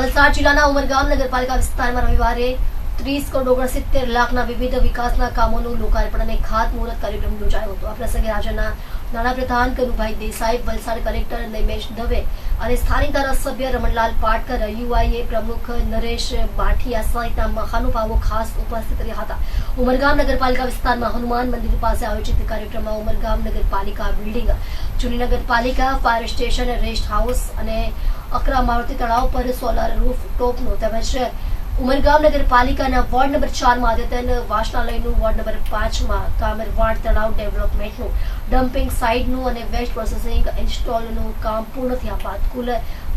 વલસાડ જિલ્લાના ઉમરગામ નગરપાલિકા વિસ્તારમાં રવિવારે ત્રીસ કરોડ ઓગણસિત્તેર લાખના વિવિધ વિકાસના કામોનું લોકાર્પણ અને ખાતમુહૂર્ત કાર્યક્રમ યોજાયો હતો. આ પ્રસંગે રાજ્યના નાણાપ્રધાન કનુભાઈ દેસાઈ, વલસાડ કલેક્ટર નિમેશ દવે અને સ્થાનિક ધારાસભ્ય રમણલાલ પાટકર, યુઆઈએ પ્રમુખ નરેશ બાઠિયા સહિતના મહાનુભાવો ખાસ ઉપસ્થિત રહ્યા હતા. ઉમરગામ નગરપાલિકા વિસ્તારમાં હનુમાન મંદિર પાસે આયોજિત કાર્યક્રમમાં ઉમરગામ નગરપાલિકા બિલ્ડિંગ જૂની નગરપાલિકા, ફાયર સ્ટેશન, રેસ્ટ હાઉસ અને અકરા મારુતિ તળાવ પર સોલાર રૂફ ટોપનો તેમજ ઉમરગામ નગરપાલિકાના વોર્ડ નંબર ચારમાં અદ્યતન વાસનાલયનું વોર્ડ નંબર પાંચમાં કામરવાડ તળાવ ડેવલપમેન્ટનું ડમ્પિંગ સાઇટનું અને વેસ્ટ પ્રોસેસિંગ ઇન્સ્ટોલનું કામ પૂર્ણ થયા બાદ કુલ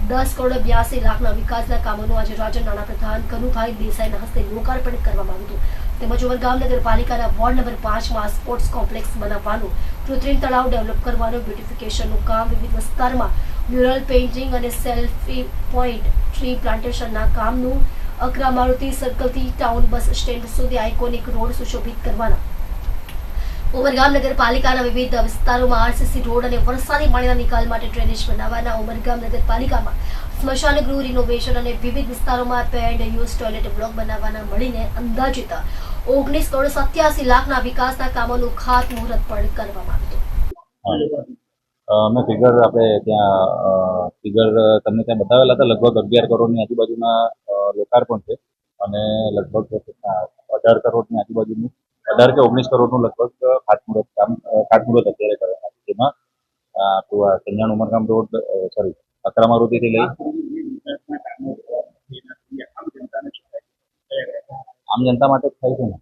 દસ કરોડ બ્યાસી લાખના વિકાસના કામોનું આજે રાજ્ય નાણાપ્રધાન કનુભાઈ દેસાઈના હસ્તે લોકાર્પણ કરવામાં આવ્યું હતું. તેમજ ઉમરગામ નગરપાલિકાના વોર્ડ નંબર પાંચમાં સ્પોર્ટ્સ કોમ્પ્લેક્સ બનાવવાનું કૃત્રિમ તળાવ ડેવલપ કરવાનું બ્યુટિફિકેશનનું કામ વિવિધ વિસ્તારમાં મ્યુરલ પેઇન્ટિંગ અને સેલ્ફી પોઈન્ટ ટ્રી પ્લાન્ટેશનના કામનું અકરા મારુતિ સર્કલથી ટાઉન બસ સ્ટેન્ડ સુધી આઇકોનિક રોડ સુશોભિત કરવાના. ઉમરગામ નગરપાલિકાના વિવિધ વિસ્તારોમાં આરસીસી રોડ અને વરસાદી પાણીના નિકાલ માટે ડ્રેનેજ બનાવવાના ઉમરગામ નગરપાલિકામાં સ્મશાન ગૃહ રિનોવેશન અને વિવિધ વિસ્તારોમાં પે યુઝ ટોયલેટ બ્લોક બનાવવાના મળીને અંદાજિત ઓગણીસ કરોડ સત્યાસી લાખના વિકાસના કામોનું ખાતમુહૂર્ત પણ કરવામાં આવ્યું. અ, અમે ફિગર આપણે ત્યાં ફિગર તમને ત્યાં બતાવેલા હતા, લગભગ અગિયાર કરોડની આજુબાજુના લોકાર્પણ છે. અને લગભગ અઢાર કરોડની આજુબાજુનું, અઢાર કે ઓગણીસ કરોડનું લગભગ ખાતમુહૂર્ત કામ ખાતમુહૂર્ત અત્યારે કરવામાં આવ્યું જેમાં આપણું આ કલ્યાણ ઉમરગામ રોડ સોરી અકરા રોડથી લઈ આમ જનતા માટે જ થાય છે ને.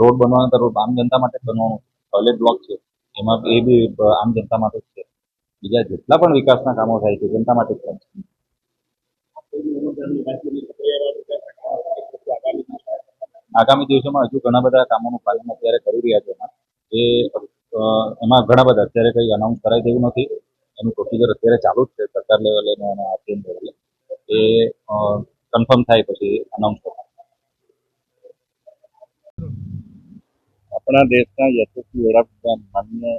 રોડ બનવાનો તો રોડ, આમ જનતા માટે જ બનવાનું ટોયલેટ બ્લોક છે. એમાં એ બી, આમ જનતા માટે જ છે. બીજા જેટલા પણ વિકાસના કામો થાય છે, જનતા માટે આગામી દિવસોમાં હજુ ઘણા બધા કામોનું પાલન અત્યારે કરી રહ્યા છે એ એમાં ઘણા બધા, અત્યારે કંઈ અનાઉન્સ કરાય તેવું નથી. એનું પ્રોસિજર અત્યારે ચાલુ જ છે, સરકાર લેવલે અને આરટીએમ લેવલે એ. કન્ફર્મ થાય પછી અનાઉન્સ કરવાનું આપણા દેશના યશસ્વી વડાપ્રધાન માનનીય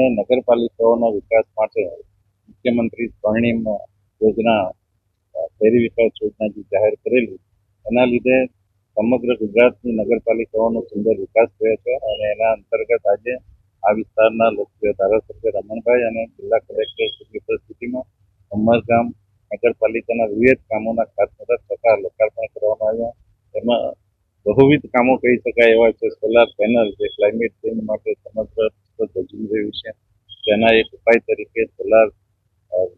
એમણે નગરપાલિકાઓના વિકાસ માટે મુખ્યમંત્રી સ્વર્ણિમ યોજના શહેરી વિકાસ યોજના જે જાહેર કરેલી, એના લીધે સમગ્ર ગુજરાતની નગરપાલિકાઓનો સુંદર વિકાસ થયો છે અને એના અંતર્ગત આજે આ વિસ્તારના લોકપ્રિય ધારાસભ્ય રમણભાઈ અને જિલ્લા કલેક્ટર ઉપસ્થિતિમાં ઉમરગામ નગરપાલિકાના વિવિધ કામોના ખાતમુહૂર્ત તથા લોકાર્પણ કરવામાં આવ્યા. એમાં બહુવિધ કામો કહી શકાય એવા છે, સોલાર પેનલ જે ક્લાઇમેટ ચેન્જ માટે સમગ્ર રહ્યું છે. જેના એક ઉપાય તરીકે સોલાર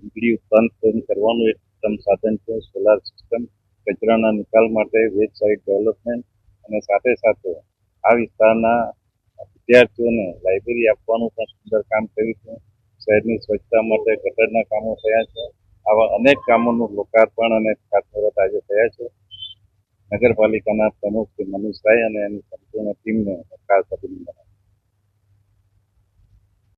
વીજળી ઉત્પાદન કરવાનું એક ઉત્તમ સાધન છે. સોલાર સિસ્ટમ કચરાના નિકાલ માટે વેબસાઇટ ડેવલપમેન્ટ અને સાથે સાથે આ વિસ્તારના વિદ્યાર્થીઓને લાઇબ્રેરી આપવાનું પણ સુંદર કામ કર્યું છે. શહેરની સ્વચ્છતા માટે ગટરના કામો થયા છે. આવા અનેક કામોનું લોકાર્પણ અને ખાતમુહૂર્ત આજે થયા છે. નગરપાલિકાના પ્રમુખ શ્રી મનીષભાઈ અને એની સંપૂર્ણ ટીમને ખાસ અભિનંદન.